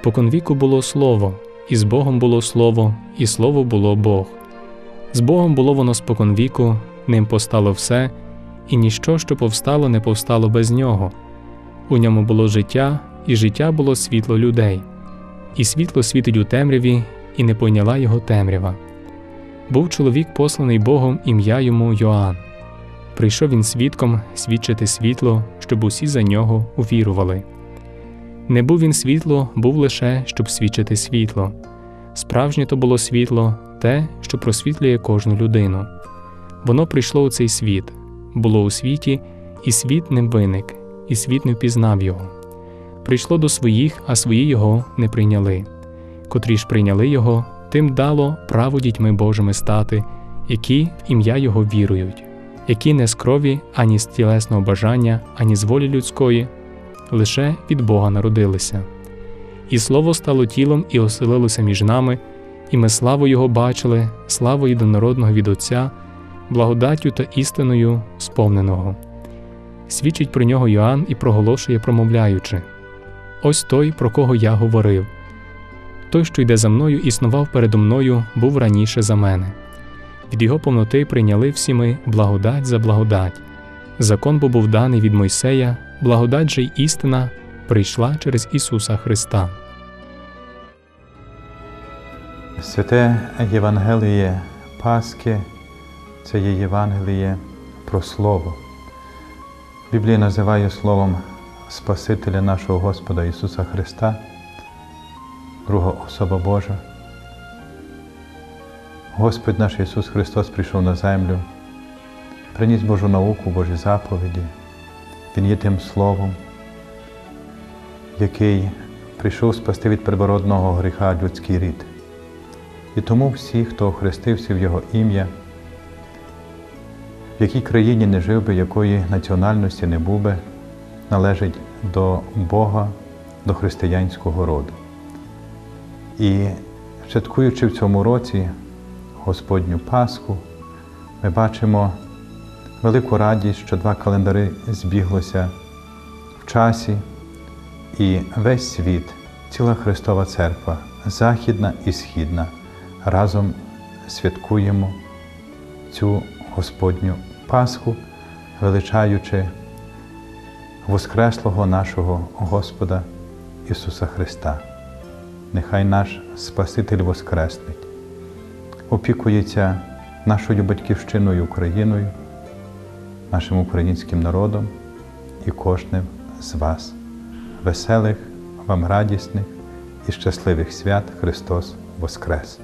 Споконвіку було слово, і з Богом було слово, і слово було Бог. З Богом було воно споконвіку, ним постало все, і ніщо, що повстало, не повстало без нього. У ньому було життя, і життя було світло людей, і світло світить у темряві, і не пойняла його темрява. Був чоловік, посланий Богом, ім'я йому Йоанн. Прийшов він свідком свідчити світло, щоб усі за нього увірували. Не був він світло, був лише, щоб свідчити світло. Справжнє то було світло, те, що просвітлює кожну людину. Воно прийшло у цей світ, було у світі, і світ ним виник, і світ не впізнав його. Прийшло до своїх, а свої його не прийняли. Котрі ж прийняли його, тим дало право дітьми Божими стати, які в ім'я Його вірують, які не з крові, ані з тілесного бажання, ані з волі людської, лише від Бога народилися. І слово стало тілом і оселилося між нами, і ми славу Його бачили, славу єдинородного від Отця, благодаттю та істиною сповненого. Свідчить про нього Йоанн і проголошує, промовляючи: Ось той, про кого я говорив. Той, що йде за мною, існував передо мною, був раніше за мене. Від його повноти прийняли всі ми благодать за благодать. Закон бо був даний від Мойсея, благодать же й істина прийшла через Ісуса Христа. Святе Євангеліє Пасхи це є Євангеліє про Слово. Біблія називає Словом Спасителя нашого Господа Ісуса Христа, друга особа Божа. Господь наш Ісус Христос прийшов на землю, приніс Божу науку, Божі заповіді. Він є тим Словом, який прийшов спасти від первородного гріха людський рід. І тому всі, хто охрестився в Його ім'я, в якій країні не жив би, якої національності не був би, належить до Бога, до християнського роду. І святкуючи в цьому році Господню Пасху, ми бачимо велику радість, що два календари збіглося в часі, і весь світ, ціла Христова Церква, Західна і Східна, разом святкуємо цю Господню Пасху, величаючи Воскреслого нашого Господа Ісуса Христа. Нехай наш Спаситель Воскреснить, опікується нашою батьківщиною Україною, нашим українським народом і кожним з вас. Веселих вам радісних і щасливих свят Христос Воскрес!